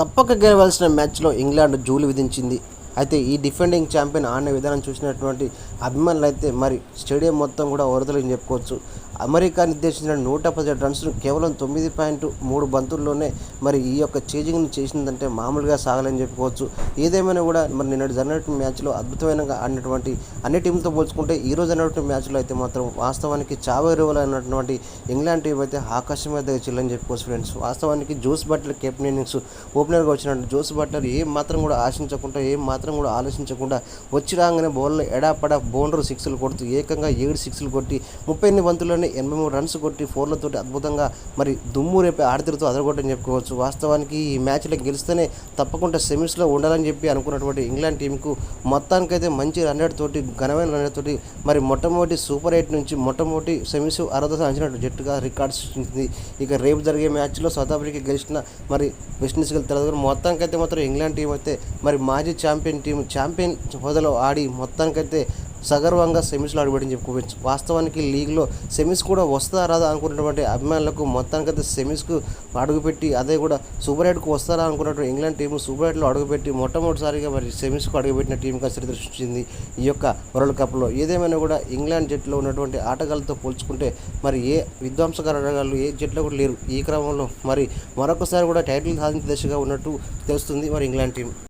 తప్పక గెలవాల్సిన మ్యాచ్లో ఇంగ్లాండ్ జూలు విధించింది. అయితే ఈ డిఫెండింగ్ ఛాంపియన్ ఆడిన విధానం చూసినటువంటి అభిమానులు అయితే మరి స్టేడియం మొత్తం కూడా వరదలని చెప్పుకోవచ్చు. అమెరికా నిర్దేశించిన నూట పదిహేడు రన్స్ను కేవలం తొమ్మిది పాయింట్ మూడు బంతుల్లోనే మరి ఈ యొక్క చేజింగ్ని చేసిందంటే మామూలుగా సాగలని చెప్పుకోవచ్చు. ఏదేమైనా కూడా మరి నిన్నటి జరిగినటువంటి మ్యాచ్లో అద్భుతమైన ఆడినటువంటి అన్ని టీంతో పోల్చుకుంటే ఈ రోజు అన్నటువంటి మ్యాచ్లో అయితే మాత్రం వాస్తవానికి చావేరువలు అన్నటువంటి ఇంగ్లాండ్ టీం అయితే ఆకాశం మీద చెల్లని చెప్పుకోవచ్చు ఫ్రెండ్స్. వాస్తవానికి జోస్ బట్లర్ కెప్టెన్ ఇన్నింగ్స్ ఓపెనర్గా వచ్చినట్టు జోస్ బట్లర్ ఏం మాత్రం కూడా ఆశించకుండా ఏం మాత్రం కూడా ఆలోచించకుండా వచ్చి రాగానే బౌల్లో ఎడాపడ బౌండర్ సిక్స్లు కొడుతూ ఏకంగా ఏడు సిక్స్లు కొట్టి ముప్పై ఎనిమిది బంతుల్లోనే ఎనభై మూడు రన్స్ కొట్టి ఫోర్లతో అద్భుతంగా మరి దుమ్ము రేపే ఆడతీరుతో అదరగొట్టని చెప్పుకోవచ్చు. వాస్తవానికి ఈ మ్యాచ్లో గెలిస్తేనే తప్పకుండా సెమీస్లో ఉండాలని చెప్పి అనుకున్నటువంటి ఇంగ్లాండ్ టీంకు మొత్తానికైతే మంచి రన్ రేట్ తోటి ఘనమైన రన్ తోటి మరి మొట్టమొదటి సూపర్ ఎయిట్ నుంచి మొట్టమొదటి సెమీస్ అర్హత అంచినట్టు జట్టుగా రికార్డు సృష్టించింది. ఇక రేపు జరిగే మ్యాచ్లో సౌత్ ఆఫ్రికా గెలిచిన మరి వెస్టిండీస్కి తెలియదు మొత్తానికైతే మాత్రం ఇంగ్లాండ్ టీం అయితే మరి మాజీ ఛాంపియన్ టీం ఛాంపియన్ హోదాలో ఆడి మొత్తానికైతే సగర్వంగా సెమీస్లో ఆడిపెట్టని చెప్పుకోవచ్చు. వాస్తవానికి లీగ్లో సెమీస్ కూడా వస్తారా రాదా అనుకున్నటువంటి అభిమానులకు మొత్తానికైతే సెమీస్కు అడుగుపెట్టి అదే కూడా సూపర్ ఎయిట్కు వస్తారా అనుకున్నటువంటి ఇంగ్లాండ్ టీం సూపర్ ఎయిట్లో అడుగుపెట్టి మొట్టమొదటిసారిగా మరి సెమీస్కు అడుగుపెట్టిన టీంగా చరిత్ర సృష్టించింది ఈ యొక్క వరల్డ్ కప్లో ఏదేమైనా కూడా ఇంగ్లాండ్ జట్టులో ఉన్నటువంటి ఆటగాళ్ళతో పోల్చుకుంటే మరి ఏ విధ్వంసకర ఆటగాళ్ళు ఏ జట్లో కూడా లేరు ఈ క్రమంలో. మరి మరొకసారి కూడా టైటిల్ సాధించే దిశగా ఉన్నట్టు తెలుస్తుంది మరి ఇంగ్లాండ్ టీం